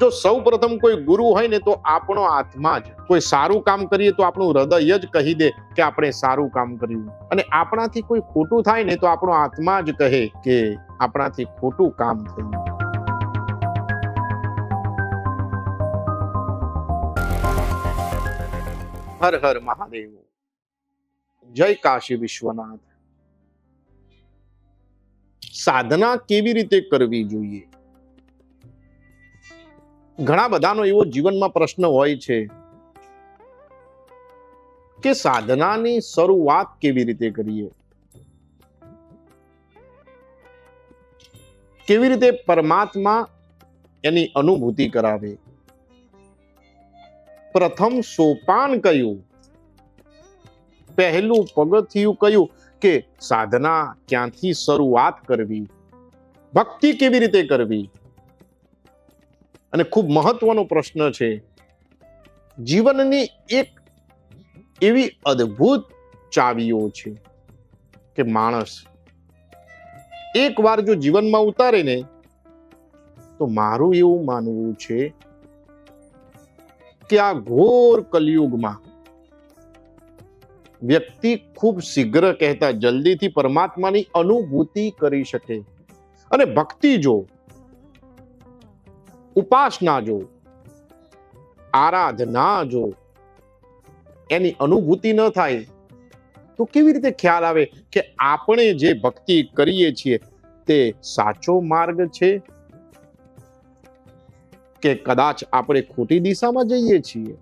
જો સૌ પ્રથમ કોઈ ગુરુ હોય ને તો આપણો આત્મા જ. કોઈ સારું કામ કરીએ તો આપણું હૃદય જ કહી દે કે આપણે સારું કામ કર્યું. અને આપણાથી કોઈ ખોટું થાય ને તો આપણો આત્મા જ કહે કે આપણાથી ખોટું કામ થયું. હર હર મહાદેવ. જય કાશી વિશ્વનાથ. સાધના કેવી રીતે કરવી જોઈએ? ઘણા બધાનો એવો જીવનમાં પ્રશ્ન હોય છે કે સાધનાની શરૂઆત કેવી રીતે કરીએ? કેવી રીતે પરમાત્મા એની અનુભૂતિ કરાવે? પ્રથમ સોપાન કયું? પહેલું પગથિયું કયું? કે સાધના ક્યાંથી શરૂઆત કરવી? ભક્તિ કેવી રીતે કરવી? અને ખૂબ મહત્વનો પ્રશ્ન છે, જીવનની એક એવી અદ્ભુત ચાવીઓ છે કે માણસ એકવાર જો જીવનમાં ઉતારે ને, તો મારું એવું માનવું છે કે આ ઘોર કલયુગમાં વ્યક્તિ ખૂબ શીઘ્ર કહેતા જલ્દીથી પરમાત્માની અનુભૂતિ કરી શકે. અને ભક્તિ જો ઉપાસના જો, આરાધના જો, એની અનુભૂતિ ન થાય, તો કેવી રીતે ખ્યાલ આવે કે આપણે જે ભક્તિ કરીએ છીએ, તે સાચો માર્ગ છે? કે કદાચ આપણે ખોટી દિશામાં જઈએ છીએ?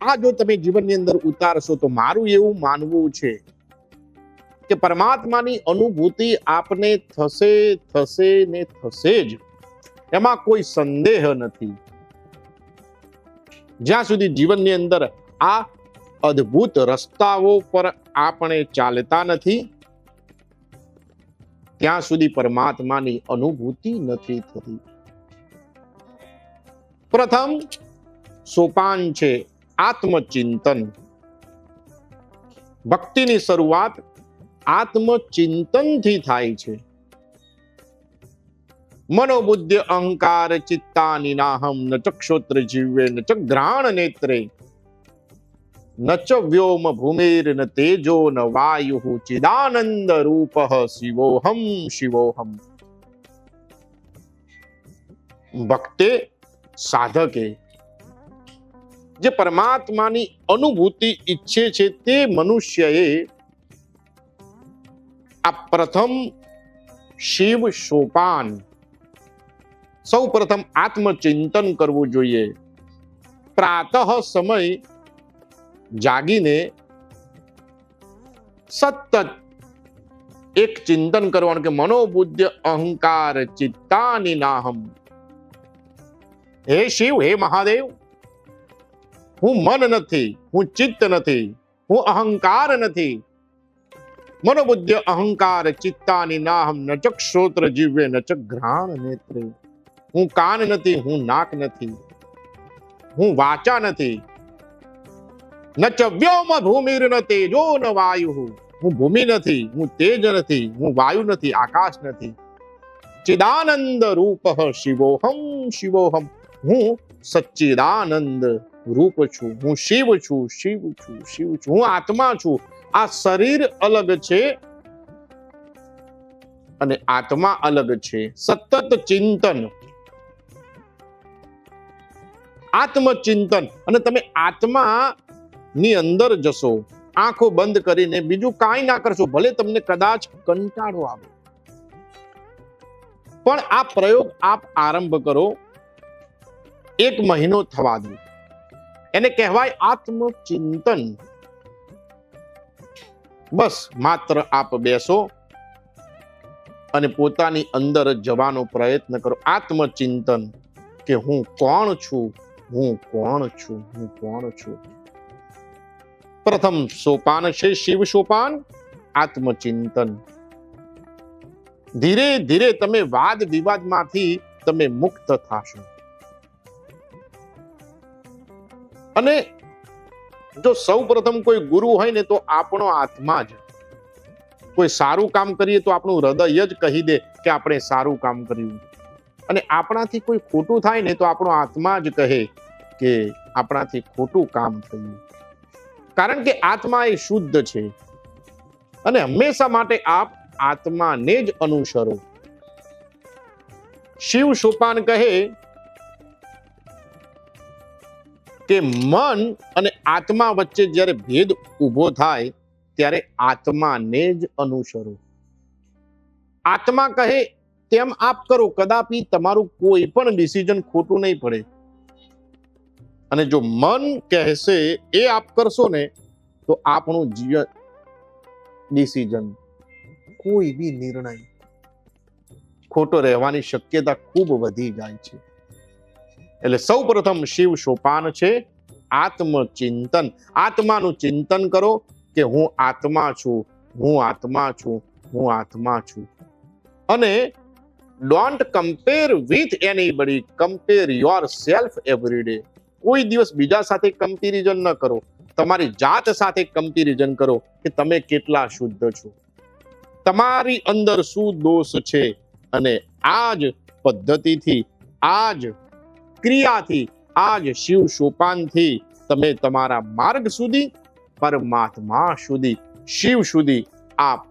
આ જો તમે જીવનની અંદર ઉતારશો તો મારું એવું માનવું છે કે પરમાત્માની અનુભૂતિ આપને થશે થશે ને થશે જ. એમાં કોઈ સંદેહ નથી. જ્યાં સુધી જીવનની અંદર આ અદ્ભુત રસ્તાઓ પર આપણે ચાલતા નથી, ત્યાં સુધી પરમાત્માની અનુભૂતિ નથી થતી. પ્રથમ સોપાન છે આત્મચિંતન. ભક્તિની શરૂઆત આત્મચિંતનથી થાય છે. મનોબુદ્ધિ અહંકાર ચિત્તાની નાહમ, ન ચક્ષોત્ર જીવે, ન ચ ઘ્રાણ નેત્રે. ન ચ વ્યોમ ભૂમિર, ન તેજો, ન વાયુ ચિદાનંદ રૂપ શિવોહમ શિવોહમ. ભક્તે સાધકે જે પરમાત્માની અનુભૂતિ ઈચ્છે છે તે મનુષ્યએ પ્રથમ શિવ સોપાન સૌ પ્રથમ આત્મચિંતન કરવું જોઈએ પ્રાતઃ સમય જાગીને સતત એક ચિંતન કરવાનું કે મનોબુદ્ધ અહંકાર ચિત્તાની નાહમ હે શિવ હે મહાદેવ હું મન નથી હું ચિત્ત નથી હું અહંકાર નથી મનોબુદ્ધ, અહંકાર, ચિત્તાની નાહમ નચક શ્રોત્ર જીવે ન ઘ્રાણ નેત્રે. હું કાન નથી, હું નાક નથી. હું વાચા નથી. ન વ્યોમ ભૂમિર ન તેજો ન વાયુ. હું ભૂમિ નથી, હું તેજ નથી, હું વાયુ નથી, આકાશ નથી. ચિદાનંદ રૂપ શિવોહમ શિવોહમ. હું સચ્ચિદાનંદ રૂપ છું. હું શિવ છું શિવ છું શિવ છું. હું આત્મા છું. આ શરીર અલગ છે અને આત્મા અલગ છે. સતત ચિંતન. આત્મચિંતન. અને તમે આત્મા ની અંદર જશો. આંખો બંધ કરીને બીજું કાંઈ ના કરશો. ભલે તમને કદાચ કંટાળો આવે. પણ આ પ્રયોગ આપ આરંભ કરો. એક મહિનો થવા દો. એને કહેવાય આત્મચિંતન. બસ, માત્ર આપ બેસો અને પોતાની અંદર જવાનો પ્રયત્ન કરો. આત્મચિંતન કે હું કોણ છું? હું કોણ છું? હું કોણ છું? પ્રથમ સોપાન છે શિવ સોપાન, આત્મચિંતન. ધીરે ધીરે તમે વાદ વિવાદમાંથી તમે મુક્ત થશો. અને જો સૌ પ્રથમ કોઈ ગુરુ હોય ને તો આપણો આત્મા જ. કોઈ સારું કામ કરીએ તો આપણું હૃદય જ કહી દે કે આપણે સારું કામ કર્યું. અને આપણાથી કોઈ ખોટું થાય ને તો આપણો આત્મા જ કહે કે આપણાથી ખોટું કામ થયું. કારણ કે આત્મા એ શુદ્ધ છે. અને હંમેશા માટે આપ આત્માને જ અનુસરો. શિવ સોપાન કહે કે મન અને આત્મા વચ્ચે જ્યારે ભેદ ઊભો થાય, ત્યારે આત્માને જ અનુસરો. આત્મા કહે, તેમ આપ કરો, કદાપી તમારું કોઈ પણ ડિસિઝન ખોટું નહીં પડે. અને જો મન કહેશે, એ આપ કરશો ને, તો આપણું જીવન ડિસિઝન કોઈ બી નિર્ણય ખોટો રહેવાની શક્યતા ખૂબ વધી જાય છે. એટલે સૌ પ્રથમ શિવ સોપાન છે, આત્મચિંતન. આત્માનું ચિંતન કરો કે હું આત્મા છું, હું આત્મા છું, હું આત્મા છું. અને don't compare with anybody compare yourself every day કોઈ દિવસ બીજા સાથે કમ્પેરિઝન ન કરો. તમારી જાત સાથે કમ્પેરિઝન કરો કે તમે કેટલા શુદ્ધ છો. તમારી અંદર શું દોષ છે? અને આ જ પદ્ધતિથી, આ જ ક્રિયાથી આજ શિવ સોપાનથી તમે તમારા માર્ગ સુધી, પરમાત્મા સુધી, શિવ સુધી આપ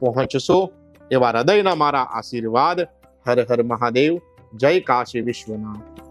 પહોંચશો. એવા હૃદયના મારા આશીર્વાદ. હર હર મહાદેવ. જય કાશી વિશ્વનાથ.